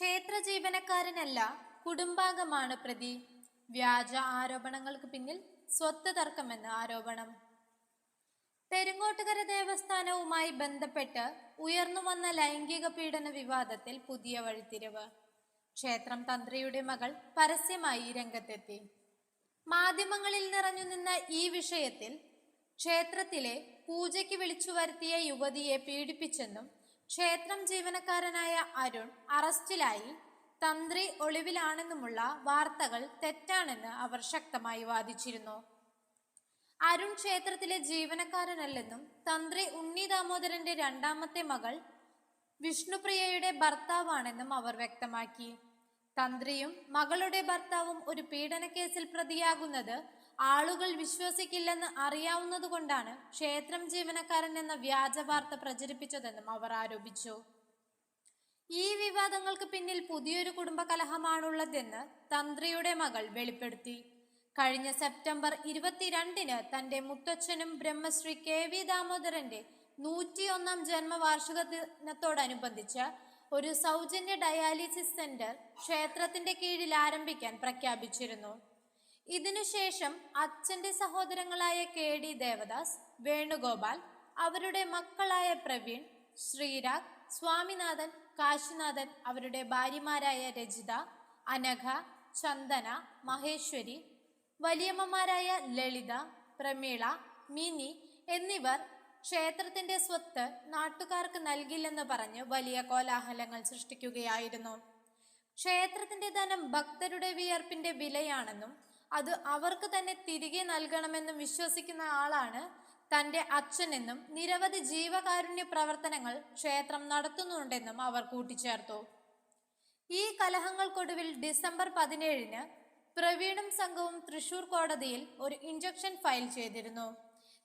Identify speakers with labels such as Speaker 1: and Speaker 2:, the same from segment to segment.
Speaker 1: ക്ഷേത്ര ജീവനക്കാരനല്ല കുടുംബാംഗമാണ് പ്രതി. വ്യാജ ആരോപണങ്ങൾക്ക് പിന്നിൽ സ്വത്ത് തർക്കമെന്ന് ആരോപണം. പെരുങ്ങോട്ടുകര ദേവസ്ഥാനവുമായി ബന്ധപ്പെട്ട് ഉയർന്നുവന്ന ലൈംഗിക പീഡന വിവാദത്തിൽ പുതിയ വഴിത്തിരിവ്. ക്ഷേത്രം തന്ത്രിയുടെ മകൾ പരസ്യമായി രംഗത്തെത്തി. മാധ്യമങ്ങളിൽ നിറഞ്ഞു നിന്ന ഈ വിഷയത്തിൽ ക്ഷേത്രത്തിലെ പൂജയ്ക്ക് വിളിച്ചു വരുത്തിയ യുവതിയെ പീഡിപ്പിച്ചെന്നും ക്ഷേത്രം ജീവനക്കാരനായ അരുൺ അറസ്റ്റിലായി. തന്ത്രി ഒളിവിലാണെന്നുമുള്ള വാർത്തകൾ തെറ്റാണെന്ന് അവർ ശക്തമായി വാദിച്ചിരുന്നു. അരുൺ ക്ഷേത്രത്തിലെ ജീവനക്കാരനല്ലെന്നും തന്ത്രി ഉണ്ണി ദാമോദരന്റെ രണ്ടാമത്തെ മകൾ വിഷ്ണുപ്രിയയുടെ ഭർത്താവാണെന്നും അവർ വ്യക്തമാക്കി. തന്ത്രിയും മകളുടെ ഭർത്താവും ഒരു പീഡനക്കേസിൽ പ്രതിയാകുന്നത് ആളുകൾ വിശ്വസിക്കില്ലെന്ന് അറിയാവുന്നതുകൊണ്ടാണ് ക്ഷേത്രം ജീവനക്കാരൻ എന്ന വ്യാജ വാർത്ത പ്രചരിപ്പിച്ചതെന്നും അവർ ആരോപിച്ചു. ഈ വിവാദങ്ങൾക്ക് പിന്നിൽ പുതിയൊരു കുടുംബ കലഹമാണുള്ളതെന്ന് തന്ത്രിയുടെ മകൾ വെളിപ്പെടുത്തി. കഴിഞ്ഞ സെപ്റ്റംബർ ഇരുപത്തിരണ്ടിന് തന്റെ മുത്തച്ഛനും ബ്രഹ്മശ്രീ കെ വി ദാമോദരന്റെ നൂറ്റിയൊന്നാം ജന്മവാർഷികദിനത്തോടനുബന്ധിച്ച് ഒരു സൗജന്യ ഡയാലിസിസ് സെന്റർ ക്ഷേത്രത്തിന്റെ കീഴിൽ ആരംഭിക്കാൻ പ്രഖ്യാപിച്ചിരുന്നു. ഇതിനുശേഷം അച്ഛന്റെ സഹോദരങ്ങളായ കെ ഡി ദേവദാസ് വേണുഗോപാൽ അവരുടെ മക്കളായ പ്രവീൺ ശ്രീരാഗ് സ്വാമിനാഥൻ കാശിനാഥൻ അവരുടെ ഭാര്യമാരായ രജിത അനഘ ചന്ദന മഹേശ്വരി വലിയമ്മമാരായ ലളിത പ്രമീള മിനി എന്നിവർ ക്ഷേത്രത്തിന്റെ സ്വത്ത് നാട്ടുകാർക്ക് നൽകില്ലെന്ന് പറഞ്ഞ് വലിയ കോലാഹലങ്ങൾ സൃഷ്ടിക്കുകയായിരുന്നു. ക്ഷേത്രത്തിന്റെ ധനം ഭക്തരുടെ വിയർപ്പിന്റെ വിലയാണെന്നും അത് അവർക്ക് തന്നെ തിരികെ നൽകണമെന്നും വിശ്വസിക്കുന്ന ആളാണ് തന്റെ അച്ഛനെന്നും നിരവധി ജീവകാരുണ്യ പ്രവർത്തനങ്ങൾ ക്ഷേത്രം നടത്തുന്നുണ്ടെന്നും അവർ കൂട്ടിച്ചേർത്തു. ഈ കലഹങ്ങൾക്കൊടുവിൽ ഡിസംബർ പതിനേഴിന് പ്രവീണും സംഘവും തൃശൂർ കോടതിയിൽ ഒരു ഇഞ്ചക്ഷൻ ഫയൽ ചെയ്തിരുന്നു.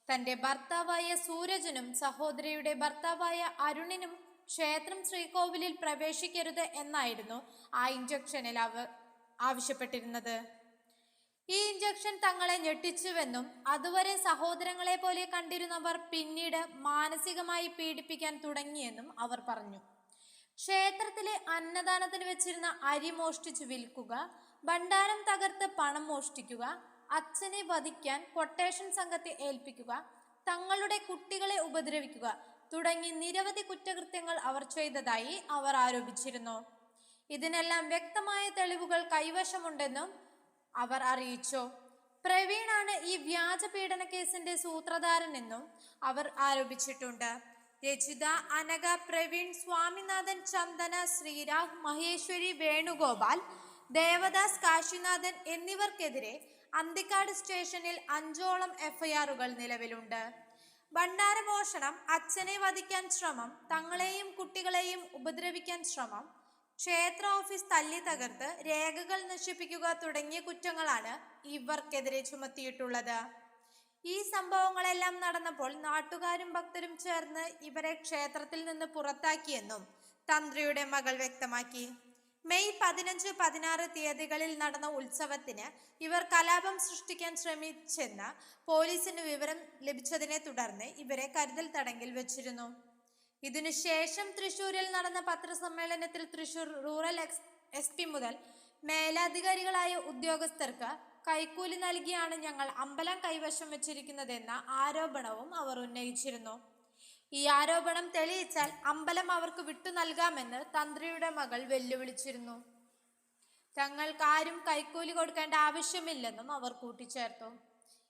Speaker 1: തന്റെ ഭർത്താവായ സൂരജനും സഹോദരിയുടെ ഭർത്താവായ അരുണിനും ക്ഷേത്രം ശ്രീകോവിലിൽ പ്രവേശിക്കരുത് എന്നായിരുന്നു ആ ഇഞ്ചക്ഷനിൽ അവ ആവശ്യപ്പെട്ടിരുന്നത്. ഈ ഇഞ്ചക്ഷൻ തങ്ങളെ ഞെട്ടിച്ചുവെന്നും അതുവരെ സഹോദരങ്ങളെ പോലെ കണ്ടിരുന്നവർ പിന്നീട് മാനസികമായി പീഡിപ്പിക്കാൻ തുടങ്ങിയെന്നും അവർ പറഞ്ഞു. ക്ഷേത്രത്തിലെ അന്നദാനത്തിന് വെച്ചിരുന്ന അരി മോഷ്ടിച്ചു വിൽക്കുക ഭണ്ഡാരം തകർത്ത് പണം മോഷ്ടിക്കുക അച്ഛനെ വധിക്കാൻ കൊട്ടേഷൻ സംഘത്തെ ഏൽപ്പിക്കുക തങ്ങളുടെ കുട്ടികളെ ഉപദ്രവിക്കുക തുടങ്ങി നിരവധി കുറ്റകൃത്യങ്ങൾ അവർ ചെയ്തതായി അവർ ആരോപിച്ചിരുന്നു. ഇതിനെല്ലാം വ്യക്തമായ തെളിവുകൾ കൈവശമുണ്ടെന്നും അവർ അറിയിച്ചു? പ്രവീണാണ് ഈ വ്യാജ പീഡന കേസിന്റെ സൂത്രധാരനെന്നും അവർ ആരോപിച്ചിട്ടുണ്ട്. രചിത അനക പ്രവീൺ സ്വാമിനാഥൻ ചന്ദന ശ്രീരാഗ് മഹേശ്വരി വേണുഗോപാൽ ദേവദാസ് കാശിനാഥൻ എന്നിവർക്കെതിരെ അന്തിക്കാട് സ്റ്റേഷനിൽ അഞ്ചോളം എഫ്ഐആറുകൾ നിലവിലുണ്ട്. ഭണ്ഡാരമോഷണം അച്ഛനെ വധിക്കാൻ ശ്രമം തങ്ങളെയും കുട്ടികളെയും ഉപദ്രവിക്കാൻ ശ്രമം ക്ഷേത്ര ഓഫീസ് തല്ലി തകർത്ത് രേഖകൾ നശിപ്പിക്കുക തുടങ്ങിയ കുറ്റങ്ങളാണ് ഇവർക്കെതിരെ ചുമത്തിയിട്ടുള്ളത്. ഈ സംഭവങ്ങളെല്ലാം നടന്നപ്പോൾ നാട്ടുകാരും ഭക്തരും ചേർന്ന് ഇവരെ ക്ഷേത്രത്തിൽ നിന്ന് പുറത്താക്കിയെന്നും തന്ത്രിയുടെ മകൾ വ്യക്തമാക്കി. മെയ് പതിനഞ്ച് പതിനാറ് തീയതികളിൽ നടന്ന ഉത്സവത്തിന് ഇവർ കലാപം സൃഷ്ടിക്കാൻ ശ്രമിച്ചെന്ന പോലീസിന് വിവരം ലഭിച്ചതിനെ തുടർന്ന് ഇവരെ കരുതൽ തടങ്കിൽ വെച്ചിരുന്നു. ഇതിനുശേഷം തൃശൂരിൽ നടന്ന പത്രസമ്മേളനത്തിൽ Thrissur rural ex S P മുതൽ മേലധികാരികളായ ഉദ്യോഗസ്ഥർക്ക് കൈക്കൂലി നൽകിയാണ് ഞങ്ങൾ അമ്പലം കൈവശം വെച്ചിരിക്കുന്നതെന്ന ആരോപണവും അവർ ഉന്നയിച്ചിരുന്നു. ഈ ആരോപണം തെളിയിച്ചാൽ അമ്പലം അവർക്ക് വിട്ടു നൽകാമെന്ന് തന്ത്രിയുടെ മകൾ വെല്ലുവിളിച്ചിരുന്നു. തങ്ങൾക്കാരും കൈക്കൂലി കൊടുക്കേണ്ട ആവശ്യമില്ലെന്നും അവർ കൂട്ടിച്ചേർത്തു.